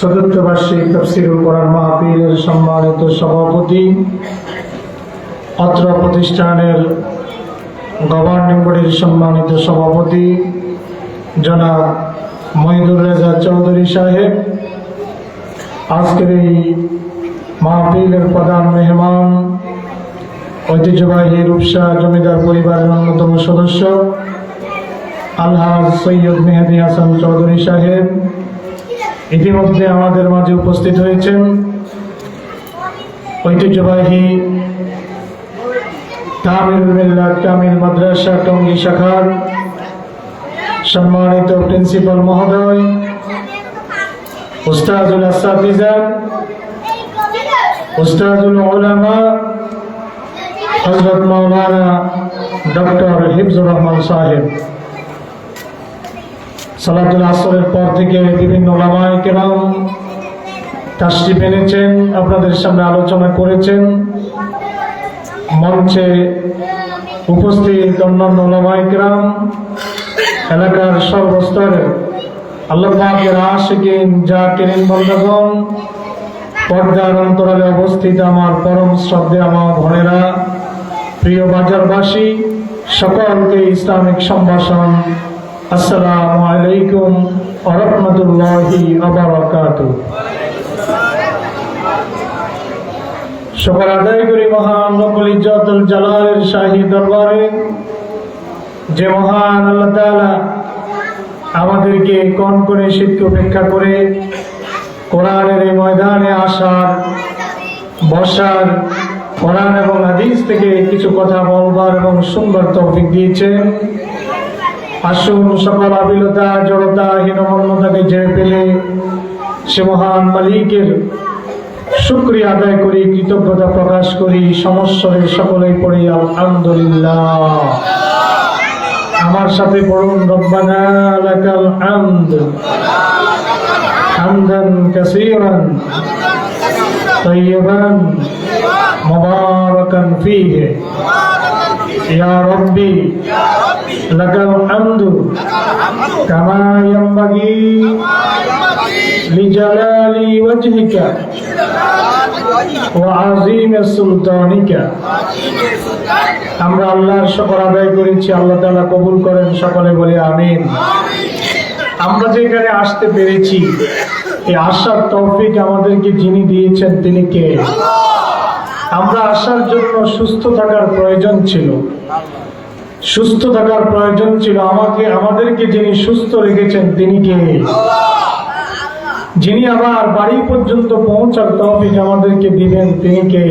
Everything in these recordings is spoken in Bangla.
চতুর্থ বার্ষিক তফসিরুল কোরআন মাহফিলের সম্মানিত সভাপতি, অত্র প্রতিষ্ঠানের গভর্নিং বডির সম্মানিত সভাপতি, জনাব মহিদুর রেজা চৌধুরী সাহেব। আজকের এই মাহফিলের প্রধান মেহমান, ঐতিহ্যবাহী রূপসা জমিদার পরিবারের অন্যতম সদস্য, আলহাজ সৈয়দ মেহেদি হাসান চৌধুরী সাহেব। ইতিমধ্যে আমাদের মাঝে উপস্থিত হয়েছেন ঐতিহ্যবাহী তামিল মিল্লাত কামিল মাদ্রাসা টঙ্গী শাখার সম্মানিত প্রিন্সিপাল মহোদয় উস্তাজুল আসাদিজা উস্তাজুল ওলামা হজরত মৌলানা ডক্টর হিফজুর রহমান সাহেব। সালাতুল আসরের পর থেকে বিভিন্ন ওলামায় কেরাম তাসটি এনেছেন, আপনাদের সামনে আলোচনা করেছেন। মঞ্চে উপস্থিত অন্যান্য ওলামায় কেরাম, এলাকার সর্বস্তরের আল্লাহ পাকের আশিকিন যা কেরিন বন্ধগণ, পর্দার অন্তরালে অবস্থিত আমার পরম শ্রদ্ধে আমার ভনেরা প্রিয় বাজারবাসী, সকলকে ইসলামিক সম্ভাষণ আসসালামু আলাইকুম আরহামতুল্লাহি আবরাকাত সকল আদায় করি মহান রব্বুল ইজ্জতুল জালালের শাহী দরবারে, যে মহান আল্লাহ তাআলা আমাদেরকে কোন কোনে শীতকে উপেক্ষা করে কোরআনের এই ময়দানে আসার, বসার, কোরআন এবং হাদিস থেকে কিছু কথা বলবার এবং সুন্দর তৌফিক দিয়েছেন। আসুন সকল আবিলতা জড়তা হীনমন্যতাকে জেনে পেলে সে মহান মালিকের শুক্রিয়া আদায় করি কৃতজ্ঞতা প্রকাশ করি সমস্যরের সকলেই পড়ি আলহামদুলিল্লাহ আমার সাথে পড়ুন রব্বানা লাকাল হামদ হামদান কাসীরান طيبا مباركا فيه يا ربي لك الحمد كما ينبغي لجلال وجهك وعظيم سلطانك আমরা আল্লাহর সকল আদায় করেছি আল্লাহ তাআলা কবুল করেন সকলে বলে আমিন আমরা যেখানে আসতে পেরেছি এই আসার তৌফিক আমাদেরকে যিনি দিয়েছেন তিনি কে আমরা আসার জন্য সুস্থ থাকার প্রয়োজন ছিল সুস্থ থাকার প্রয়োজন ছিল আমাকে, আমাদেরকে যিনি সুস্থ রেখেছেন তিনি কে? যিনি আবার বাড়ি পর্যন্ত পৌঁছার তৌফিক আমাদেরকে দিবেন তিনি কে?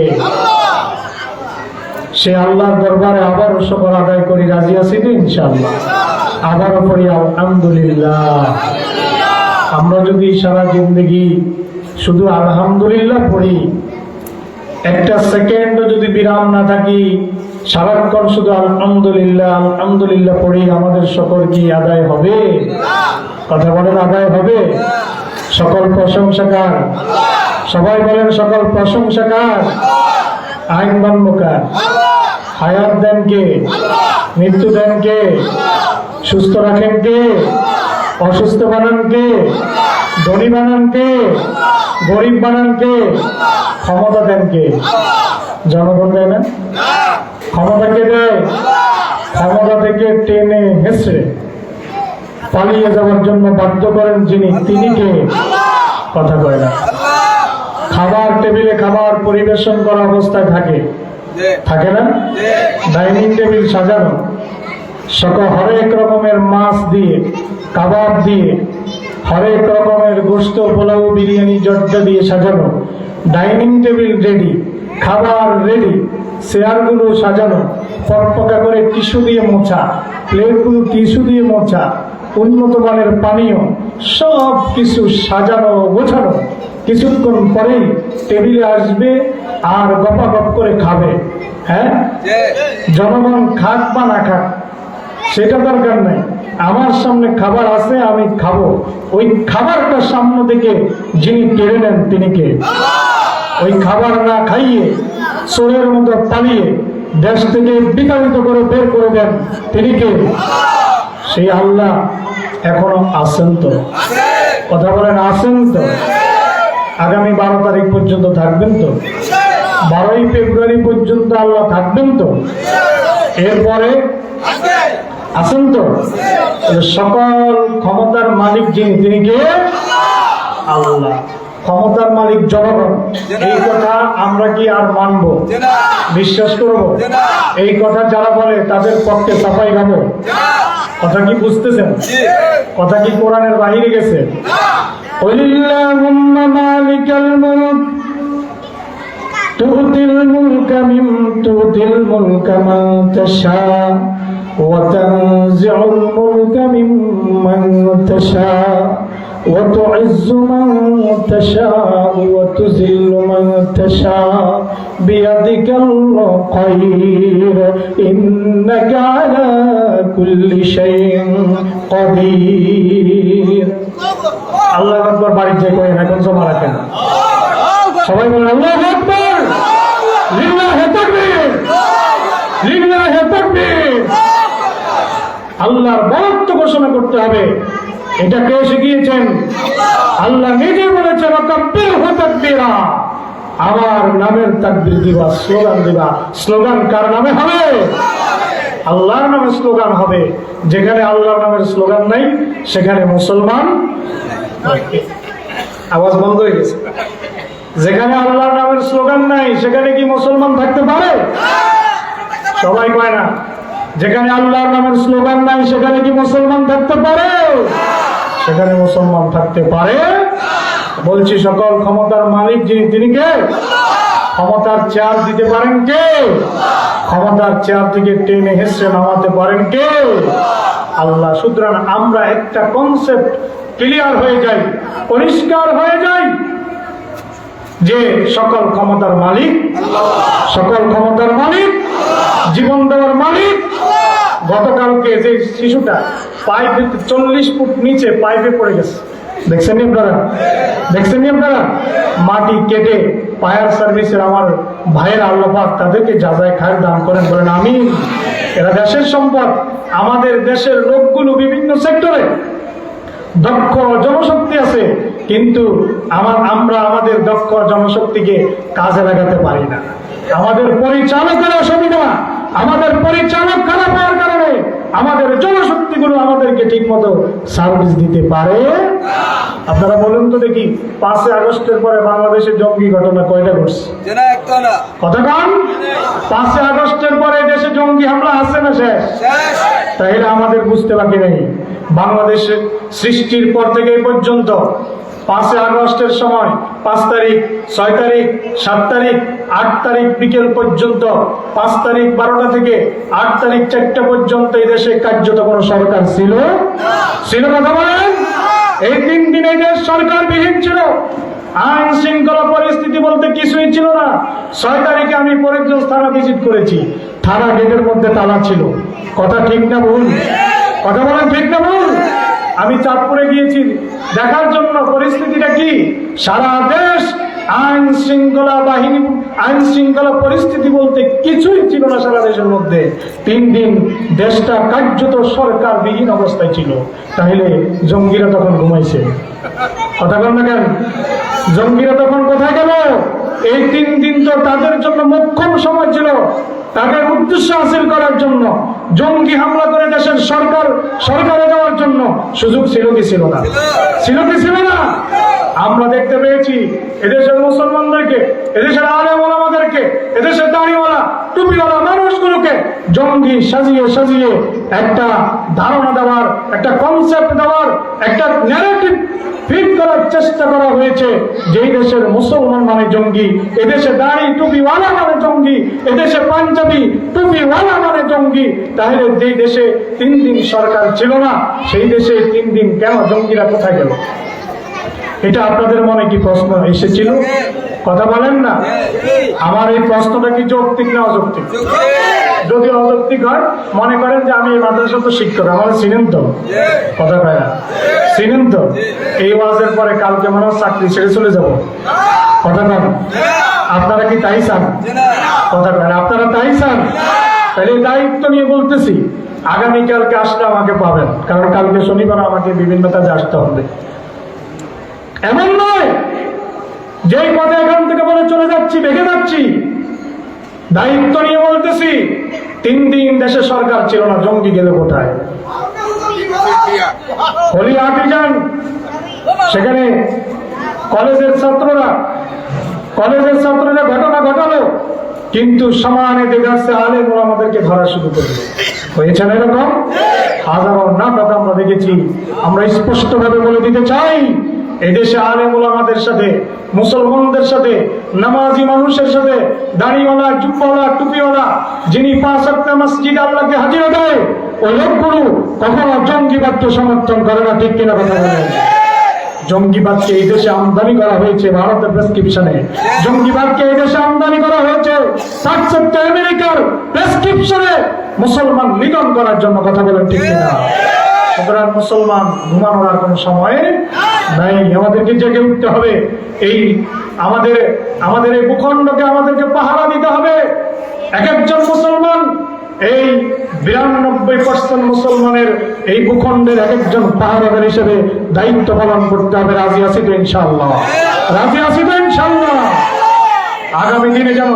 সে আল্লাহর দরবারে আবার সকল আদায় করি, রাজি আছি তো ইনশাআল্লাহ? আবারও করি আলহামদুলিল্লাহ। আমরা যদি সারা জিন্দগি শুধু আলহামদুলিল্লাহ পড়ি, একটা সেকেন্ডও যদি বিরাম না থাকি সারাক্ষণ শুধু আলহামদুলিল্লাহ আলহামদুলিল্লাহ পড়ি আমাদের সকল কি আদায় হবে? কথা বলেন, আদায় হবে? সকল প্রশংসাকার সবাই বলেন, সকল প্রশংসাকার আইন বান্যকার হায়াত দেন কে? মৃত্যু দেন কে? সুস্থ রাখেন কে? অসুস্থ বানান কে? ধনী বানান কে? গরিব বানান কে? ক্ষমতা দেন কে? জনগণ দেয় না? ক্ষমতা কে দেয়। ক্ষমতা থেকে টেনে হেসড়ে পালিয়ে যাওয়ার জন্য বাধ্য করেন যিনি, তিনি কে? কথা কয় না। খাবার টেবিলে খাবার পরিবেশন করা অবস্থায় থাকে। থাকে না? ডাইনিং টেবিল সাজানো। সকল হরেক রকমের মাছ দিয়ে, কাবাব দিয়ে, হরেক রকমের গোস্ত পোলাও, বিরিয়ানি, জর্দা দিয়ে সাজানো। ডাইনিং টেবিল রেডি, খাবার রেডি। চেয়ারগুলো সাজানো পকপকা করে টিস্যু দিয়ে মোছা, প্লেটগুলো টিস্যু দিয়ে মোছা উন্নত মানের পানীয় সব কিছু সাজানো, গোছানো। কিছুক্ষণ পরেই টেবিলে আসবে আর গপাগপ করে খাবে। হ্যাঁ? জনগণ খাক বা না খাক, সেটা দরকার নাই। আমার সামনে খাবার আছে, আমি খাব। ওই খাবারটা সামনে থেকে যিনি কেড়ে নেন, তিনি কে? ওই খাবার না খাইয়ে চোরের মতো পালিয়ে দেশ থেকে বিতাড়িত করে বের করে দেন। তিনি কে? সেই আল্লাহ এখনও আছেন তো। কথা বলেন, আছেন তো? আগামী বারো তারিখ পর্যন্ত থাকবেন তো? বারোই ফেব্রুয়ারি পর্যন্ত আল্লাহ থাকবেন তো? এরপরে আছেন তো? সকল ক্ষমতার মালিক যিনি, তিনি কে? আল্লাহ। ক্ষমতার মালিক জনগণ এই কথা আমরা কি আর মানব বিশ্বাস করব এই কথা যারা বলে তাদের পক্ষে সাফাই গাবো কথা কি বুঝতেছেন কথা কি কোরআনের বাহিরে গেছে قل اللهم مالك الملك تؤتي الملك من تؤتي الملك من تشاء وتنزع الملك ممن تشاء وتعز من تشاء وتذل من تشاء بيدك الخير إنك على كل شيء قدير আল্লাহ আকবর বাড়িতে করেন এখন জমা রাখেন সবাই বলেন আল্লাহ আকবর লিল্লাহে তাকবীর লিল্লাহে তাকবীর আল্লাহর বরত্ব ঘোষণা করতে হবে এটা কে শিখিয়েছেন? আল্লাহ নিজে বলেছেন আমার নামের তাকবির দিবা, স্লোগান দিবা। স্লোগান কার নামে হবে? আল্লাহর নামে স্লোগান হবে। যেখানে আল্লাহর নামের স্লোগান নাই, সেখানে মুসলমান আওয়াজ বন্ধ হয়ে গেছে। যেখানে আল্লাহর নামের স্লোগান নাই, সেখানে কি মুসলমান থাকতে পারে? সবাই কয় না। যেখানে আল্লাহর নামের স্লোগান নাই, সেখানে কি মুসলমান থাকতে পারে? সেখানে মুসলমান থাকতে পারে? বলছি, সকল ক্ষমতার মালিক যিনি, তিনি কে? ক্ষমতার চেয়ার দিতে পারেন কে? ক্ষমতার চেয়ার থেকে টেনে হেসে নামাতে পারেন কে? আল্লাহ, সুতরাং আমরা একটা কনসেপ্ট ক্লিয়ার হয়ে যাই, পরিষ্কার হয়ে যাই যে সকল ক্ষমতার মালিক, সকল ক্ষমতার মালিক, জীবন দেওয়ার মালিক, গতকালকে যে শিশুটা পাইপে চল্লিশ ফুট নিচে পাইপে পড়ে গেছে। দেখছেন নি আপনারা? দেখছেন নি আপনারা? মাটি কেটে ফায়ার সার্ভিসের আমার ভাইয়ের আল্লাপাক তাদেরকে যাচাই খায়ের দান করেন, বলেন আমি এরা দেশের সম্পদ, আমাদের দেশের লোকগুলো বিভিন্ন সেক্টরে দক্ষ জনশক্তি আছে, কিন্তু আমার, আমরা আমাদের দক্ষ জনশক্তিকে কাজে লাগাতে পারি না। আমাদের পরিচালকের অসুবিধা, আমাদের পরিচালক খারাপ আমাদের জনশক্তিগুলো আমাদেরকে ঠিক মতো সার্ভিস দিতে পারে। আপনারা বলুন তো দেখি পাঁচই আগস্টের পরে বাংলাদেশে জঙ্গি ঘটনা কয়টা ঘটছে? কথা কান। পাঁচই আগস্টের পরে দেশে জঙ্গি হামলা আছে না শেষ? শেষ। তাহলে আমাদের বুঝতে বাকি নেই। বাংলাদেশের সৃষ্টির পর থেকে পর্যন্ত পাঁচই আগস্টের সময় পাঁচ তারিখ, ছয় তারিখ, সাত তারিখ, আট তারিখ বিকেল পর্যন্ত, পাঁচ তারিখ বারোটা থেকে আট তারিখ চারটা পর্যন্ত এই দেশে কার্যত কোনো সরকার ছিল? ছিল কথা বলেন? এই তিন দিন এই দেশ সরকার বিহীন ছিল। আইন শৃঙ্খলা পরিস্থিতি বলতে কিছুই ছিল না। ছয় তারিখে আমি ফরিদগঞ্জ থানা ভিজিট করেছি। থানা গেটের মধ্যে তালা ছিল। কথা ঠিক না ভুল? কথা বলেন ঠিক না ভুল? আমি চাঁদপুরে গিয়েছি। দেখার জন্য পরিস্থিতিটা কি? সারা দেশ আইন শৃঙ্খলা বাহিনী, আইন শৃঙ্খলা পরিস্থিতি বলতে কিছুই ছিল না সারা দেশের মধ্যে। তিন দিন দেশটা কার্যত সরকার বিহীন অবস্থায় ছিল। তাহলে জঙ্গিরা তখন ঘুমাইছে। কথা বল না কেন? জঙ্গিরা তখন কোথায় গেল? এই তিন দিন তো তাদের জন্য মোক্ষম সময় ছিল। তাদের উদ্দেশ্য হাসিল করার জন্য। জঙ্গি হামলা করে দেশের সরকার, সরকারে যাওয়ার জন্য সুযোগ ছিল কি ছিল না? ছিল কি ছিল না? আমরা দেখতে পেয়েছি, এদেশের মুসলমানদেরকে, এদেশের আলেম ওলামাদেরকে এদেশের দাঁড়িওয়ালা, টুপিওয়ালা মানুষগুলোকে জঙ্গি সাজিয়ে সাজিয়ে একটা ধারণা দেওয়ার, একটা কনসেপ্ট দেওয়ার, একটা ন্যারেটিভ ফিট করার চেষ্টা করা হয়েছে যেই দেশের মুসলমান মানে জঙ্গি, এদেশে দাড়ি টুপিওয়ালা মানে জঙ্গি, এদেশে পাঞ্জাবি টুপিওয়ালা মানে জঙ্গি। তাহলে যেই দেশে তিন দিন সরকার ছিল না, সেই দেশে তিন দিন কেন জঙ্গিরা কোথায় গেল? এটা আপনাদের মনে কি প্রশ্ন এসেছিল? কথা বলেন না? আমার এই প্রশ্নটা কি যৌক্তিক না অযৌক্তিক? যদি অযৌক্তিক হয়, মনে করেন যে আমি এই মাদ্রাসা তো শিক্ষক, আমার চিনেন তো? কথা কয় চিনেন তো? এই ওয়াজের পরে কালকে মনে চাকরি ছেড়ে চলে যাব। কথা কন আপনারা কি তাই চান? কথা কয় আপনারা তাই চান? তাহলে দায়িত্ব নিয়ে বলতেছি, আগামীকালকে আসলে আমাকে পাবেন, কারণ কালকে শনিবার আমাকে বিভিন্ন কাজে আসতে হবে। এমন নয়, যেই পথে এখান থেকে বলে চলে যাচ্ছি ভেগে যাচ্ছি। দায়িত্ব নিয়ে বলতেছি, তিন দিন দেশে সরকার ছিল না, জঙ্গি গেলে কোথায়? সেখানে কলেজের ছাত্ররা কলেজের ছাত্ররা ঘটনা ঘটালো। কিন্তু সমানে দেখাচ্ছে আলে আমাদেরকে ধরা শুরু করল। হয়েছে না এরকম? হাজারো না কথা আমরা দেখেছি। আমরা স্পষ্ট ভাবে বলে দিতে চাই, এদেশে আলেম ওলামাদের সাথে, মুসলমানদের সাথে, নামাজি মানুষের সাথে, দাড়িওয়ালা, জুব্বাওয়ালা, টুপিওয়ালা, যিনি পাঁচ একটা মসজিদ আল্লাহকে হাজিরা দেয়, ওই লোকগুলো কখনো জঙ্গিবাদকে সমর্থন করে না, ঠিক কিনা কথা বলেন। জঙ্গিবাদকে এই দেশে আমদানি করা হয়েছে ভারতের প্রেসক্রিপশনে জঙ্গিবাদকে এই দেশে আমদানি করা হয়েছে পাশ্চাত্য আমেরিকার প্রেসক্রিপশনে মুসলমান নিধন করার জন্য কথা বলেন ঠিক সুতরাং মুসলমান ঘুমানোর আর কোনো সময় নাই। আমাদেরকে জেগে উঠতে হবে। এই আমাদের আমাদের এই ভূখণ্ডকে আমাদেরকে পাহারা দিতে হবে। এক একজন মুসলমান এই বিরানব্বই পার্সেন্ট মুসলমানের এই ভূখণ্ডের এক একজন পাহারাদার হিসেবে দায়িত্ব পালন করতে হবে, রাজি তো ইনশাল্লাহ রাজি আছি ইনশাল্লাহ আগামী দিনে যেন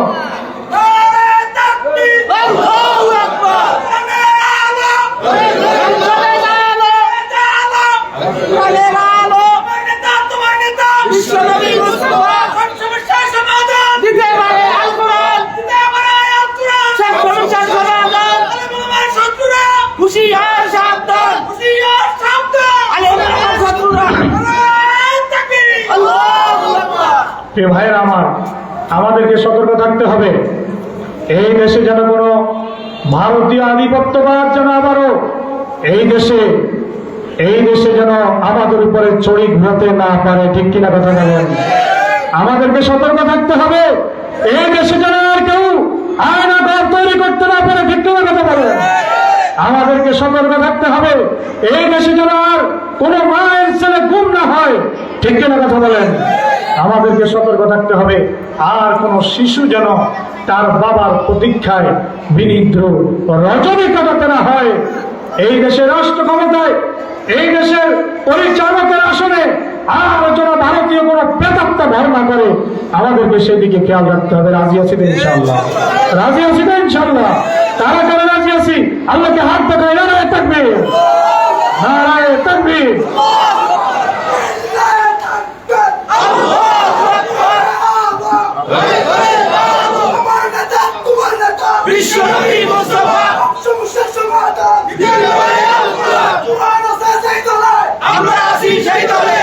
প্রিয় ভাইয়ের আমার, আমাদেরকে সতর্ক থাকতে হবে। এই দেশে যেন কোনো ভারতীয় আধিপত্যবাদ যেন আবারও এই দেশে এই দেশে যেন আমাদের উপরে চড়ি ঘুরাতে না পারে, ঠিক কিনা কথা বলেন? আমাদেরকে সতর্ক থাকতে হবে। এই দেশে যেন আর কেউ আয়না তৈরি করতে না পারে, ঠিক কিনা কথা বলেন? আমাদেরকে সতর্ক থাকতে হবে। এই দেশে যেন আর কোনো মায়ের ছেলে গুম না হয়, ঠিক কিনা কথা বলেন? আমাদেরকে সতর্ক থাকতে হবে। আর কোনো শিশু যেন তার বাবার প্রতীক্ষায় বিনিদ্র রজনী কাটাতে না হয়। এই দেশের রাষ্ট্র ক্ষমতায়, এই দেশের পরিচালকের আসনে আর যেন ভারতীয় কোনো প্রেতাত্মা ধারণা করে, আমাদেরকে সেদিকে খেয়াল রাখতে হবে। রাজি আছি তো ইনশাল্লাহ রাজি আছি তো ইনশাল্লাহ তারা কারা রাজি আছি? আল্লাহকে হাত দেখায়, নারায় থাকবে নারায় থাকবে বিশ্বনবী মুস্তাফা আমরা আছি সেই দলে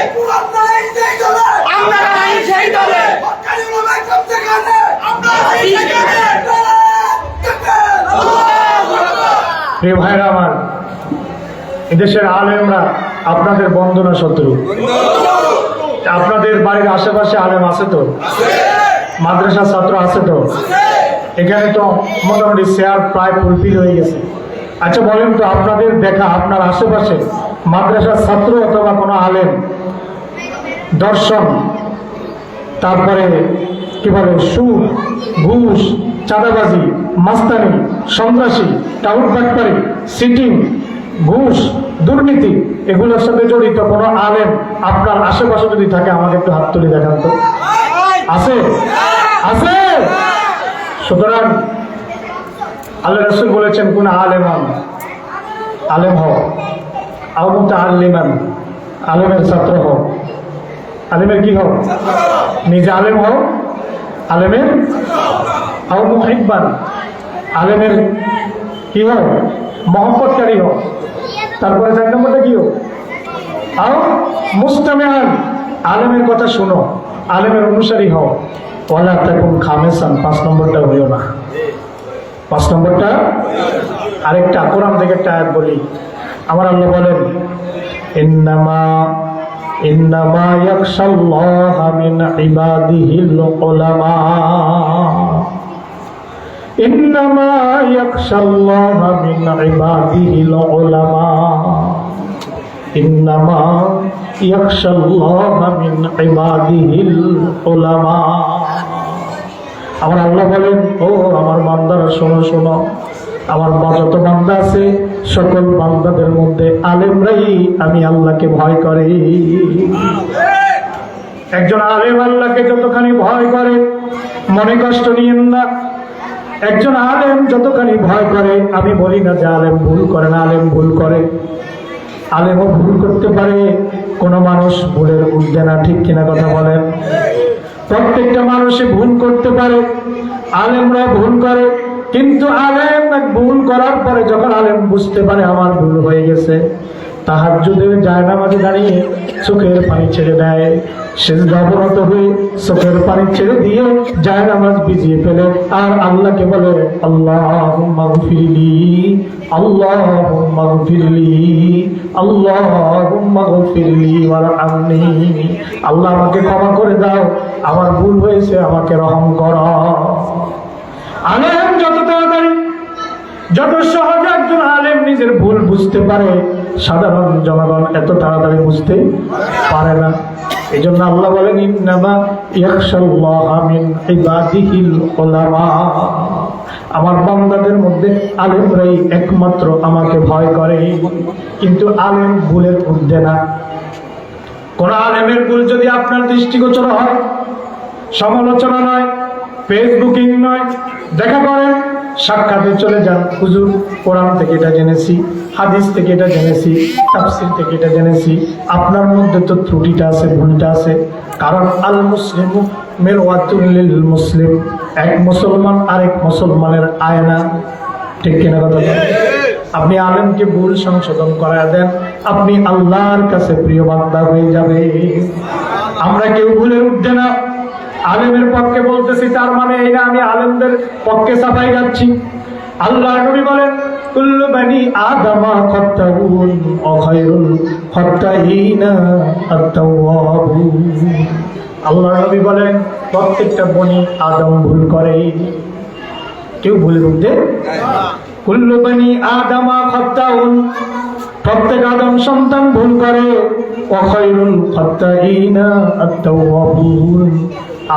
আমরা নাই সেই দলে আমরা আছি সেখানে প্রিয় ভাইরা আমার এদেশের আলেমরা আপনাদের বন্দনা শত্রু। আপনাদের বাড়ির আশেপাশে আলেম আছে তো? মাদ্রাসা ছাত্র আছে তো? এখানে তো মোটামুটি শেয়ার প্রায় ফুলফিল হয়ে গেছে। আচ্ছা বলেন তো, আপনাদের দেখা আপনার আশেপাশে মাদ্রাসার ছাত্র অথবা কোনো আলেম, দর্শন, তারপরে কি বলে সুদ ঘুষ, চাঁদাবাজি মাস্তানি, সন্ত্রাসী টাউট বাটপারি সিটিং, ঘুষ, দুর্নীতি, এগুলোর সাথে জড়িত কোনো আলেম আপনার আশেপাশে যদি থাকে, আমাকে একটু হাত তুলে দেখান তো। আছে? আছে? সুতরাং আল্লাহ রসুল বলেছেন, কোন আলেমান আলেম হও। আউমুতা আল্লিমান আলেমের ছাত্র হও। আলেমের কি হও? নিজে আলেম হও। আলেমের? আউ মুহিব্বান আলেমের কি হও মহব্বতকারী হও। তারপরে চার নম্বরটা কি হও আও মুস্তামেহান আলেমের কথা শোনো। আলেমের অনুসারী হও। ওয়ালা তাকুন খামেসান, পাঁচ নম্বরটা হইও না। পাঁচ নম্বরটা? আরেকটা, কোরআন থেকে একটা আয়াত বলি। আমার আল্লাহ বলেন, ইন্নামা ইন্নামা ইয়াখশাল্লাহ মিন ইবাদিহিল উলামা। আমার আল্লাহ বলেন, ও আমার বান্দারা, শোনো শোনো। আমার যত বান্দা আছে, সকল বান্দাদের মধ্যে আলেমরাই আমি আল্লাহকে ভয় করে। একজন আলেম আল্লাহকে যতখানি ভয় করে, মনে কষ্ট নিয়েন না। একজন আলেম যতখানি ভয় করে, আমি বলি না যে আলেম ভুল করে না, আলেম ভুল করে। আলেমও ভুল করতে পারে, কোনো মানুষ ভুলের উঠবে না, ঠিক কিনা কথা বলেন? প্রত্যেকটা মানুষে ভুল করতে পারে আলেমরা ভুল করে। কিন্তু আলেম ভুল করার পরে যখন আলেম বুঝতে পারে, আমার ভুল হয়ে গেছে। না মাঝে দাঁড়িয়ে চোখের পানি ছেড়ে দেয়। শেষ অবনত হয়ে চোখের পানি ছেড়ে দিয়ে যায় নামাজ ভিজিয়ে ফেলে। আর আল্লাহকে বলে আল্লাহ ফিরলি আল্লাহ ফিরলি আল্লাহ ফিরলি আমি আল্লাহ আমাকে ক্ষমা করে দাও, আমার ভুল হয়েছে, আমাকে রহম কর। আলেম যত তাড়াতাড়ি, যত সহজে একজন আলেম নিজের ভুল বুঝতে পারে সাধারণ জনগণ এত তাড়াতাড়ি বুঝতে পারে না। এই জন্য আল্লাহ বলেন আমার বান্দাদের মধ্যে আলেমরাই একমাত্র আমাকে ভয় করে। কিন্তু আলেম ভুলের ঊর্ধ্বে না। কোন আলেমের ভুল যদি আপনার দৃষ্টিগোচর হয়, সমালোচনা নয় ফেসবুকিং নয়। দেখা করেন, সাক্ষাতে চলে যান। হুজুর, কোরআন থেকে এটা জেনেছি, হাদিস থেকে এটা জেনেছি, তাফসির থেকে এটা জেনেছি। আপনার মধ্যে তো ত্রুটিটা আছে, ভুলটা আছে। কারণ আল মুসলিম মেরওয়াতুল্লিল মুসলিম। এক মুসলমান আরেক মুসলমানের আয়না ঠিক কিনা কথা? আপনি আলেমকে ভুল সংশোধন করা দেন, আপনি আল্লাহর কাছে প্রিয় বান্দা হয়ে যাবে আমরা কেউ ভুলের উঠবে না। আলেমের পক্ষে বলতেছি, তার মানে এই না আমি আলেমদের পক্ষে সাফাই যাচ্ছি। আল্লাহ নবী বলেন, কুল্লু বানি আদামা খত্তাবুন অখায়রুল খত্তাইনা আত্তাওয়াবুন। আল্লাহ নবী বলেন, প্রত্যেকটা বনি আদম ভুল করে। কেউ ভুলের মধ্যে কুল্লু বানি আদামা খত্তাউন প্রত্যেক আদম সন্তান ভুল করে। অখৈরুল খত্তাইনা আত্তাওয়াবুন।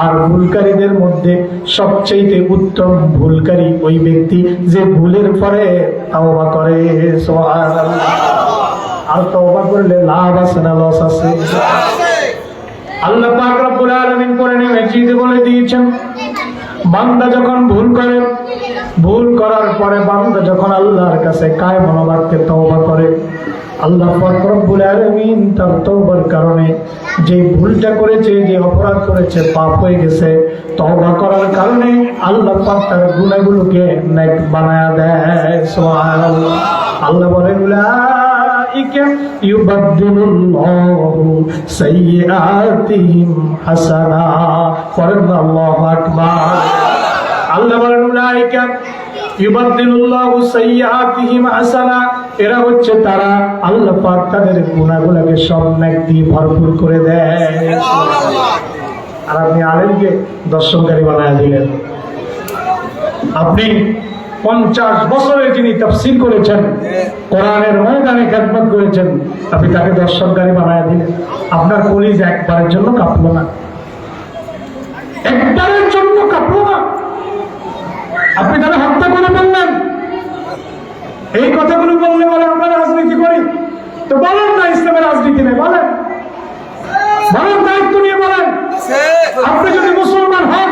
আর ভুলকারীদের মধ্যে সবচেয়ে উত্তম ভুলকারী ওই ব্যক্তি যে ভুলের পরে তাওবা করে আর তওবা করলে লাভ আছে না লস আছে? আল্লাহ পাক রব্বুল আলামিন করে নেমে চিঠি বলে দিয়েছেন, বান্দা যখন ভুল করে, ভুল করার পরে বান্দা যখন আল্লাহর কাছে কায় মনোবাক্যে তওবা করে আল্লাহ রব্বুল আলমিন তার তৌবার কারণে যে ভুলটা করেছে, যে অপরাধ করেছে, পাপ হয়ে গেছে। তওবা করার কারণে আল্লাহ পাক তার গুণাগুলোকে নেক বানায় দেয়। আল্লাহ বলেন আল্লাহ বলেন এরা হচ্ছে তারা আল্লাহ পাক তাদের গুনাহগুলোকে সব নেক দিয়ে ভরপুর করে দেয়। আর আপনি আলেমকে দর্শনকারী বানায় দিলেন। আপনি পঞ্চাশ বছরে যিনি তফসিল করেছেন, কোরআনের ময়দানে খেদমত করেছেন, আপনি তাকে দর্শনকারী বানায় দিলেন। আপনার কলিজ একবারের জন্য কাঁপলো না। একবারের জন্য কাঁপলো না। আপনি তারা হত্যা করে বললেন এই কথাগুলো বললে বলে আমরা রাজনীতি করি? তো বলেন না ইসলামের রাজনীতি নেই বলেন। বলেন দায়িত্ব নিয়ে বলেন। আপনি যদি মুসলমান হন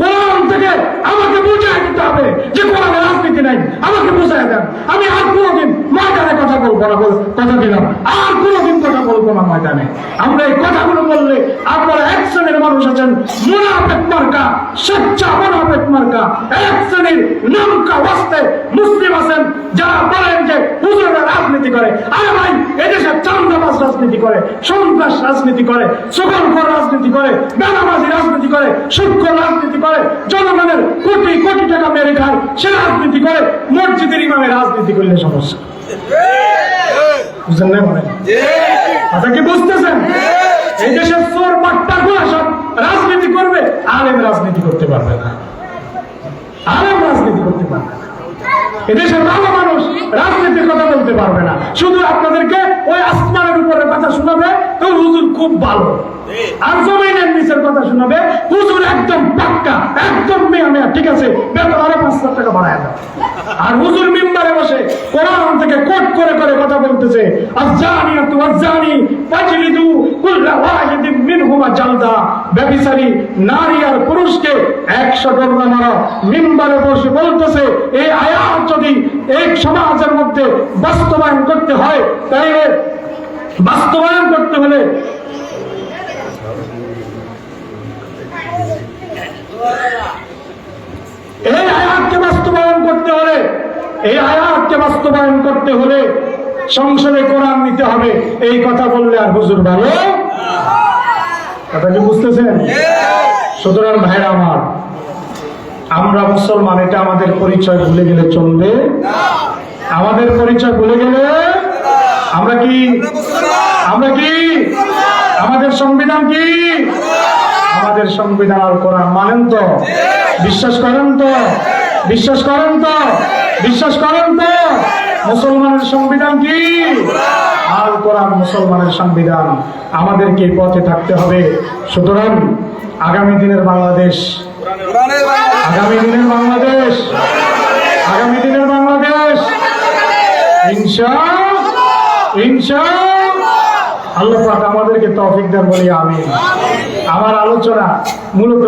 কোরআন থেকে আমাকে বুঝায় দিতে হবে যে কোরআন রাজনীতি নাই। আমাকে বুঝাই দেন। আমি আর কোনোদিন ময়দানে কথা বলব না কথা দিলাম। আর কোনোদিন কথা বলব না ময়দানে। আমরা এই কথাগুলো বললে আপনারা এক শ্রেণির মানুষ আছেন, মুনাফেক মার্কা সচ্চা মুনাফেক মার্কা। এক শ্রেণির নামকা ওয়াস্তে মুসলিম আছেন, যারা বলেন যে হুজুররা রাজনীতি করে। আরে ভাই, এদেশে চান্দাবাজ রাজনীতি করে, সন্ত্রাস রাজনীতি করে সুগন্ধর রাজনীতি করে, বেনামাজি রাজনীতি করে, সূক্ষ্ম রাজনীতি করে, জনগণের কোটি কোটি টাকা মেরে খায়, সে রাজনীতি করে, মসজিদের ইমামে রাজনীতি করলে সমস্যা। রাজনীতি করবে, আলেম রাজনীতি করতে পারবে না। আলেম রাজনীতি করতে পারবে না। এদেশের ভালো মানুষ রাজনীতির কথা বলতে পারবে না। শুধু আপনাদেরকে ওই আসমানের উপরে কথা শোনাবে, তো হুজুর খুব ভালো। আর নিচের কথা শোনাবে, হুজুর একদম পাক্কা, একদম মেয়া মেয়া, ঠিক আছে, বেতন আরও পাঁচ লাখ টাকা বাড়ায় আর হুজুর বসে কোরআন থেকে কোট করে করে কথা বলতেছে নারী আর পুরুষকে একশো মারা। মিম্বারে বসে বলতেছে, এই আয়াত যদি এই সমাজের মধ্যে বাস্তবায়ন করতে হয় তাইলে বাস্তবায়ন করতে হলে এই আয়াতকে বাস্তবায়ন করতে হলে, এই আয়াতকে বাস্তবায়ন করতে হলে সংসদে কোরআন নিতে হবে। এই কথা বললে আর হুজুর ভালো? কথা কি বুঝতেছেন? সুতরাং ভাইরা আমার, আমরা মুসলমান, এটা আমাদের পরিচয় ভুলে গেলে চলবে। আমাদের পরিচয় ভুলে গেলে আমরা কি? আমরা কি? আমাদের সংবিধান কি? আমাদের সংবিধান আর কোরআন মানেন তো? বিশ্বাস করেন তো? বিশ্বাস করেন তো? বিশ্বাস করেন তো? মুসলমানের সংবিধান কি? আল কোরআন মুসলমানের সংবিধান আমাদেরকে পথে থাকতে হবে। সুতরাং আগামী দিনের বাংলাদেশ, আগামী দিনের বাংলাদেশ, আগামী দিনের বাংলাদেশ, ইনশা ইনশা, আল্লাহ পাক আমাদেরকে তৌফিক দেন বলি আমি আমার আলোচনা মূলত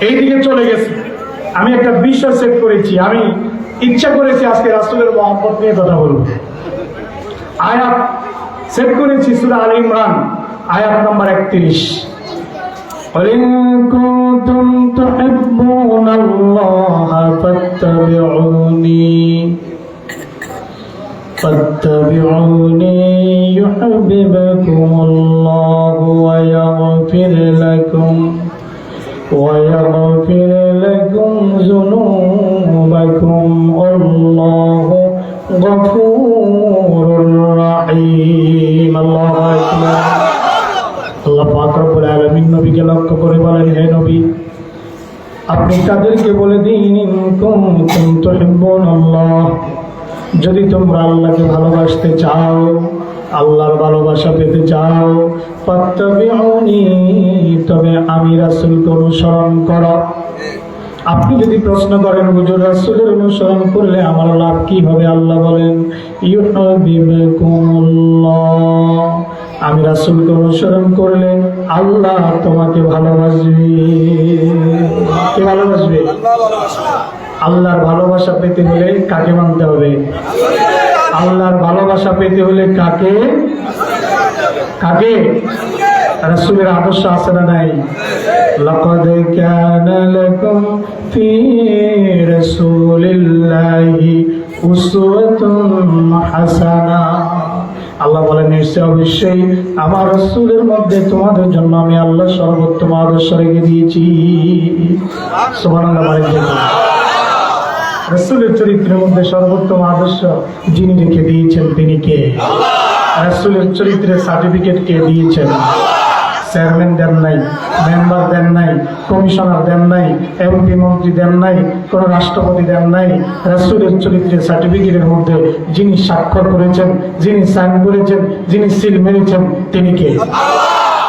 এইদিকে চলে গেছে আমি একটা বিষয় সেট করেছি আমি ইচ্ছা করেছি আজকে রাসূলের মোহাম্মদ নিয়ে কথা বলবো আয়াত সেট করেছি সূরা আল ইমরান আয়াত নাম্বার একত্রিশ قل إن كنتم تحبون الله فاتبعوني فاتبعوني يحببكم الله ويغفر لكم ويغفر لكم ذنوبكم والله غفور رحيم الله أكبر আল্লাহ পাক রব্বুল আলামিন নবীকে লক্ষ্য করে বলেন হে নবী আপনি তাদেরকে বলে দিন ইন কুনতুম তুহিব্বুনাল্লাহ যদি তোমরা আল্লাহকে ভালোবাসতে চাও, আল্লাহর ভালোবাসা পেতে চাও তবে আমি রাসুলকে অনুসরণ করো। আপনি যদি প্রশ্ন করেন, হুজুর, রাসূলের অনুসরণ করলে আমার লাভ কি হবে? আল্লাহ বলেন আমি রাসুলকে অনুসরণ করলে আল্লাহ তোমাকে ভালোবাসবে। কে ভালোবাসবে? আল্লাহর ভালোবাসা পেতে হলে কাকে মানতে হবে? আল্লাহর ভালোবাসা পেতে হলে কাকে? কাকে? রাসূলের আদর্শ আছে না নাই? লাকাদ কানা লাকুম ফি রাসূলিল্লাহি উসওয়াতুন হাসানা। আল্লাহ বলেন, নিশ্চয় অবশ্যই আমার রসুলের মধ্যে তোমাদের জন্য আমি আল্লাহ সর্বোত্তম আদর্শ রেখে দিয়েছি। সুবহানাল্লাহ রসুলের চরিত্রের মধ্যে সর্বোত্তম আদর্শ যিনি রেখে দিয়েছেন তিনি কে? রসুলের চরিত্রের সার্টিফিকেট কে দিয়েছেন? চেয়ারম্যান দেন নাই মেম্বার দেন নাই কমিশনার দেন নাই এমপি মন্ত্রী দেন নাই, কোন রাষ্ট্রপতি দেন নাই। রাসুলের চরিত্রের সার্টিফিকেটের মধ্যে যিনি স্বাক্ষর করেছেন, যিনি সাইন করেছেন, যিনি সিল মেরেছেন, তিনি কে?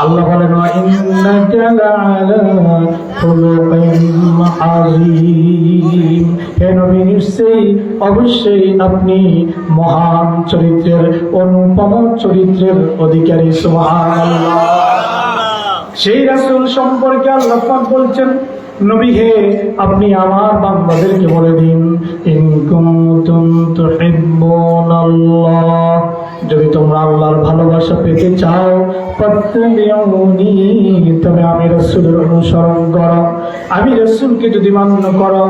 আল্লাহ বলেন, "ওয়া ইন্নাকা লাআলা খুলুকিন আযীম। হে নবী, নিশ্চয়ই, অবশ্যই আপনি মহান চরিত্রের, অনুপম চরিত্রের অধিকারী, সুবহানাল্লাহ। সেই রাসূল সম্পর্কে আল্লাহ বলছেন, নবী হে, আপনি আমার বান্দাদেরকে বলে দিন, ইন কুনতুম তুহিব্বুনাল্লাহ। যদি তোমরা আল্লাহর ভালোবাসা পেতে চাও তবে আমি রসুলের অনুসরণ করো। আমি রসুলকে যদি মান্য করো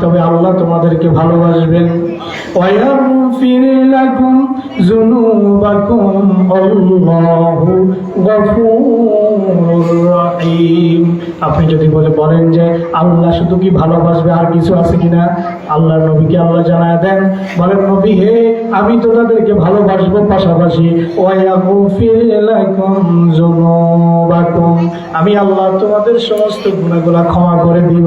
তবে আল্লাহ তোমাদেরকে ভালোবাসবেন। ফিরে লাগুন ذنوبكم الله غفور رحيم আপনি যদি বলে বলেন যে আল্লাহ শুধু কি ভালোবাসবে আর কিছু আছে কিনা আল্লাহর নবীকে আল্লাহ জানায় দেন বলেন নবী হে আমি তো তাদেরকে ভালোবাসবো পাশাপাশি ওয়ায়াগফির লাকুম যুনুবাকুম আমি আল্লাহ তোমাদের সমস্ত গুনাহগুলো ক্ষমা করে দিব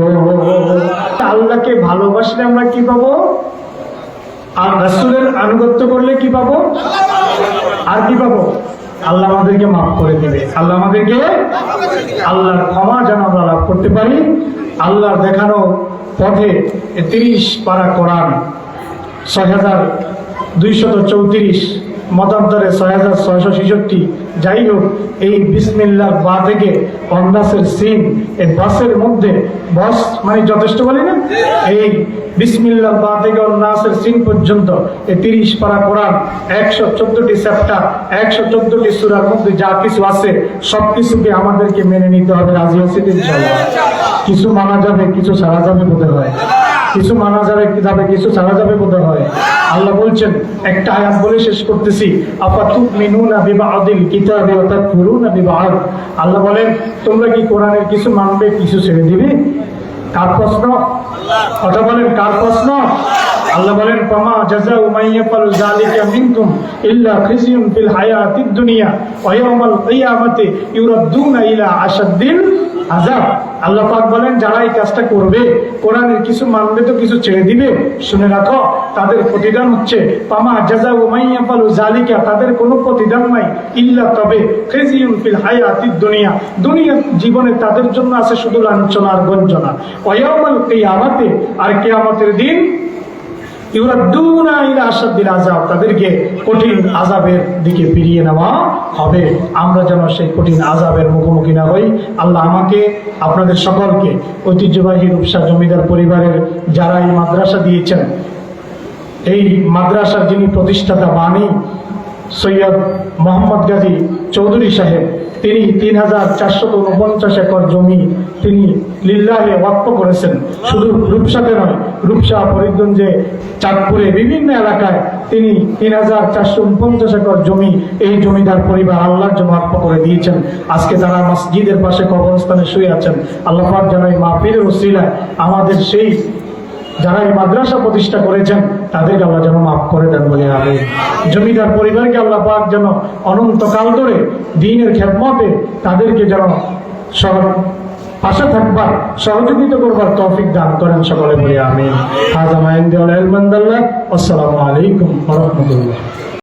আল্লাহকে ভালোবাসলে আমরা কি পাবো আর রাসূলের আনুগত্য করলে কি পাবো? আর কি পাবো? আল্লাহ আমাদেরকে মাফ করে দেবে। আল্লাহ আমাদেরকে আল্লাহর ক্ষমা যেন আমরা লাভ করতে পারি। আল্লাহর দেখানো পথে তিরিশ পারা কোরআন ছয় হাজার দুইশত চৌত্রিশ মতান্তরে ছয় হাজার ছয়শো ছেষট্টি, যাই হোক, এই বিসমিল্লার বা থেকে অন্দাসের সিন এই বাসের মধ্যে বস মানে যথেষ্ট বলি না? এই বিসমিল্লার বা থেকে অন্দাসের সিন পর্যন্ত এই তিরিশ পারা কোরআন, একশো চোদ্দটি চ্যাপ্টার একশো চোদ্দটি সুরার মধ্যে যা কিছু আছে, সব কিছুকে আমাদেরকে মেনে নিতে হবে, রাজি আছি কিছু মানা যাবে, কিছু ছাড়া যাবে বোধ হয় কিছু মানা যাবে যাবে, কিছু ছাড়া যাবে বোধ হয় আল্লাহ বলছেন, একটা আয়াত বলে শেষ করতেছি আপাতুক মিনুনা বিবাদিল কিতাবে ওয়া তাকফুরুনা বিবাদ। আল্লাহ বলেন তোমরা কি কোরআনের কিছু মানবে, কিছু ছেড়ে দিবে? কার প্রশ্ন? কথা বলেন, কার প্রশ্ন? আল্লাহ বলেন পামা জাজা উমাইয়াল জালিকা মিনকুম ইল্লা খিজিয়ুন ফিল হায়াতিদ দুনিয়া ওয়া ইয়াউমাল কিয়ামাতি ইউরাদ্দুনা ইলা আশাদ্দিল আজাব। আল্লাহ পাক বলেন, যারা এই কাজটা করবে, কোরআনের কিছু মানবে তো কিছু ছেড়ে দিবে। শুনে রাখো, তাদের প্রতিদান হচ্ছে, পামা জাজা উমাইয়া পালু জালিকা তাদের কোনো প্রতিদান নাই, ইল্লা তবে খেজিউন ফিল দুনিয়া। দুনিয়া জীবনে তাদের জন্য আছে শুধু লাঞ্ছনা আর গঞ্জনা। এই কিয়ামাতে, আর কিয়ামতের দিন ইউরাদ্দুনা ইলা আশাদ্দিল আযাব তাদেরকে কঠিন আযাবের দিকে ফিরিয়ে নেওয়া হবে। আমরা যেন সেই কঠিন আযাবের মুখোমুখি না হই। আল্লাহ আমাকে, আপনাদের সকলকে ঐতিহ্যবাহী রূপসা জমিদার পরিবারের যারা এই মাদ্রাসা দিয়েছেন, এই মাদ্রাসার যিনি প্রতিষ্ঠাতা বাণী সৈয়দ মোহাম্মদ গাজী চৌধুরী সাহেব, তিনি তিন হাজার চারশত উনপঞ্চাশ একর জমি তিনি লিল্লাহে ওয়াক্ফ করেছেন। শুধু রূপসাতে নয়, রূপসা, ফরিদগঞ্জে, চাঁদপুরে বিভিন্ন এলাকায় তিনি তিন হাজার চারশো উনপঞ্চাশ একর জমি, এই জমিদার পরিবার আল্লাহর জন্য ওয়াক্ফ করে দিয়েছেন। আজকে তারা মসজিদের পাশে কবরস্থানে শুয়ে আছেন, আল্লাহ যেন এই মাহফিলের ওসিলায় আমাদের সেই যারা এই মাদ্রাসা প্রতিষ্ঠা করেছেন, তাদেরকে আল্লাহ যেন মাফ করে দেন বলে আমি। জমিদার পরিবারকে আল্লাহ পাক যেন অনন্তকাল ধরে দিনের খেদমতে তাদেরকে যেন পাশে থাকবার, সহযোগিতা করবার তৌফিক দান করেন সকলে বলে আমি হাজামাইন্দি আসসালামু আলাইকুম রহমতুল্লাহ।